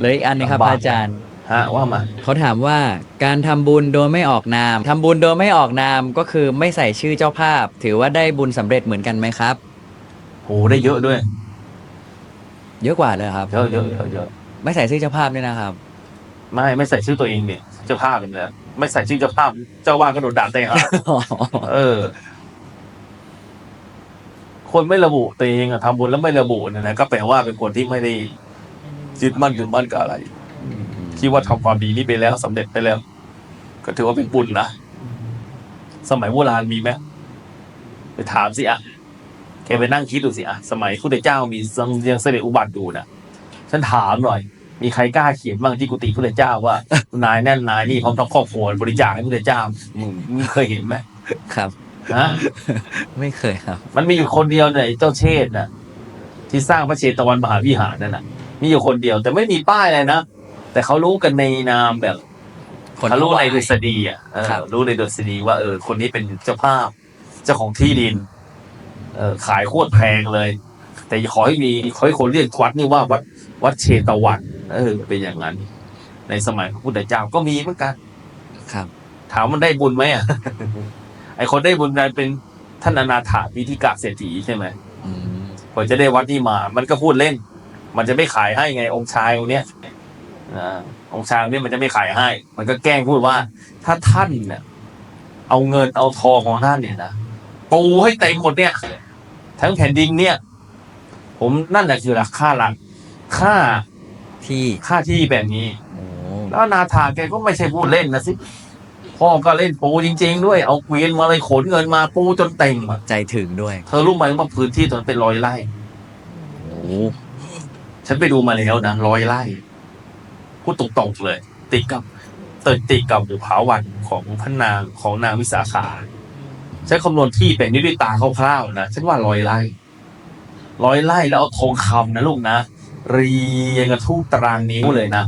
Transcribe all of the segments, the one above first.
เหลยอีกอันหนึงครับลำบากพระอาจารย์ ฮะว่ามา เขาถามว่าการทำบุญโดยไม่ออกนามทำบุญโดยไม่ออกนามก็คือไม่ใส่ชื่อเจ้าภาพ ถือว่าได้บุญสำเร็จเหมือนกันไหมครับ โหได้เยอะด้วย เยอะกว่าเลยครับ เยอะเยอะเยอะเยอะไม่ใส่ชื่อเจ้าภาพด้วยนะครับ ไม่ไม่ใส่ชื่อตัวเองเนี่ยเจ้าภาพเลยไม่ใส่ชื่อเจ้าภาพเจ้าว่านก็โดนด่าเตะอะเออ คนไม่ระบุตัวเองอะทำบุญแล้วไม่ระบุเนี่ยนะก็แปลว่าเป็นคนที่ไม่ได้ ยึดมั่นถือมั่นกับอะไรคิดว่าทำความดีนี่ไปแล้วสำเร็จไปแล้ว ก็ถือว่าเป็นบุญนะสมัยโบราณมีไหมไปถามสิอะแกไปนั่งคิดดูสิอะสมัยพุทธเจ้ามียังเสด็จอุบัติอยู่นะฉันถามหน่อย มีใครกล้าเขียนบ้างที่กุฏิพุทธเจ้าว่านายนั่นนายนี่พร้อมทั้งครอบครัวบริจาคให้พุทธเจ้ามึงมึงเคยเห็นไหมครับฮะไม่เคยครับ มันมีอยู่คนเดียวเนี่ยไอ้เจ้าเชษฐ์น่ะ ที่สร้างพระเชตวันมหาวิหารนั่นน่ะ มีอยู่คนเดียว แต่ไม่มีป้ายเลยนะ แต่เขารู้กันในนามแบบคนเขารู้ถวาในยดุษฎีอะเออครับ รู้ในดุษฎีว่าเออ คนนี้เป็นเจ้าภาพ เจ้าของที่ดิน เออขายโคตรแพงเลย แต่ขอให้มีขอให้คนเรียกวัดนี่ว่าวัดวัดเชตวันเออ เป็นอย่างนั้น ในสมัยพระพุทธเจ้าก็มีเหมือนกัน ครับ ถามมันได้บุญไหมอะ ไอคนได้บุญนั้นเป็นท่านอนาถาวิธิกะเศรษฐีใช่ไหมอืมกว่าจะได้วัดนี่มา มันก็พูดเล่น มันจะไม่ขายให้ไงองค์ชายองค์เนี้ยนะองค์ชายองค์เนี้ยมันจะไม่ขายให้ มันก็แกล้งพูดว่า ถ้าท่านเนี่ยเอาเงินเอาทองของท่านเนี่ยนะปูให้เต็มหมดเนี่ย ทั้งแผ่นดินเนี่ย ผมนั่นแหละคือราคาหลักค่าที่ค่าที่แบบนี้โอ้แล้วอนาถาแกก็ไม่ใช่พูดเล่นนะสิพ่อก็เล่นปูจริง ๆ ด้วย เอาเกวียนมาเลยขนเงินมาปูจนเต็มอะใจถึงด้วย เธอรู้ไหมว่าพื้นที่ตรงนั้นเป็นร้อยไร่โอ้ ฉันไปดูมาแล้วนะร้อยไร่พูดตรงๆเลย ติดกับเติดติดกับบุพาวันของพระนางของนางวิสาขาฉันคำนวณที่เป็นนิด้วตาคร่าวๆนะฉันว่าร้อยไร่ร้อยไร่แล้วเอาทองคำนะลูกนะเรียงกันทุกตารางนิ้วเลยนะ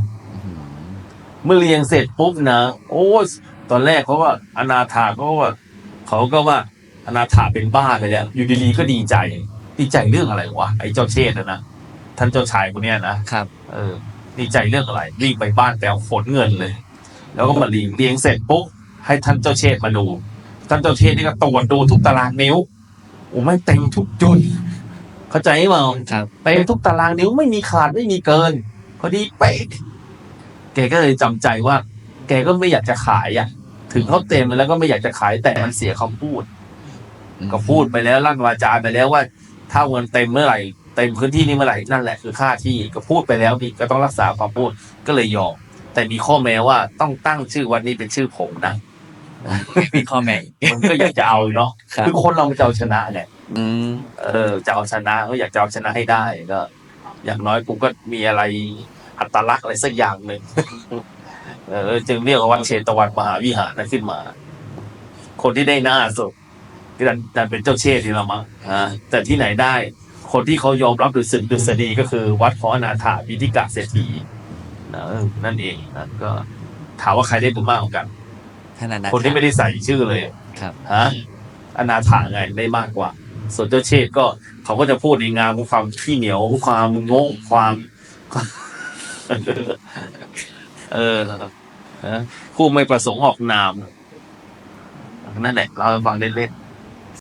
เมื่อเรียงเสร็จปุ๊บนะโอ้ตอนแรกเขาว่าอนาถาก็ว่าเขาก็ว่าอนาถาเป็นบ้าไปแล้วอยู่ดีๆก็ดีใจ ดีใจเรื่องอะไรวะไอ้เจ้าเชษนะ ท่านเจ้าชายคนเนี้ยนะครับ เออดีใจเรื่องอะไรวิ่งไปบ้านแปลขนเงินเลย แล้วก็มาเรียงเรียงเสร็จปุ๊บให้ท่านเจ้าเชษฐ์มาดู ท่านเจ้าเชษฐ์นี่ก็ตรวจดูทุกตารางนิ้วโอ้ไม่งเต็มทุกจุดเข้าใจไหมครับเต็มทุกตารางนิ้วไม่มีขาดไม่มีเกินพอดีเป๊ะแกก็เลยจำใจว่า แกก็ไม่อยากจะขายอะ ถึงเขาเต็มแล้วก็ไม่อยากจะขายแต่มันเสียคำพูด ก็พูดไปแล้วลั่นวาจาไปแล้วว่า ถ้าเงินเต็มเมื่อไหร่ เต็มพื้นที่นี้เมื่อไหร่นั่นแหละคือค่าที่ก็พูดไปแล้วนี่ก็ต้องรักษาความพูดก็เลยยอมแต่มีข้อแม้ว่าต้องตั้งชื่อวันนี้เป็นชื่อผมนะมีข้อแม้มันก็อยากจะเอาเนาะครับคือคนเรามันจะเอาชนะเนี่ยอืมเออจะเอาชนะก็อยากจะเอาชนะให้ได้ก็ อย่างน้อยกูก็มีอะไรอัตลักษณ์อะไรสักอย่างหนึ่งเออจึงเรียกว่าวัดเชตวันมหาวิหารนั้นขึ้นมา คนที่ได้หน้าสุดก็ดันดันเป็นเจ้าเชษฐ์ที่เรามาอ่าแต่ที่ไหนได้ คนที่เขายอมรับดุษฎดุษฎีก็คือ วัดของอนาถาวิธิกะเศรษฐีนะเออนั่นเองนะก็ถามว่าใครได้บุญมากกว่ากันท่านอนันต์คนที่ไม่ได้ใส่ชื่อเลยครับฮะอนาถาไงได้มากกว่า ส่วนเจ้าเชษฐ์ก็เขาก็จะพูดในงานของความขี้เหนียวความโง่ความเออฮะผู้ไม่ประสงค์ออกนาม นั่นแหละ เราให้ฟังเล่นๆ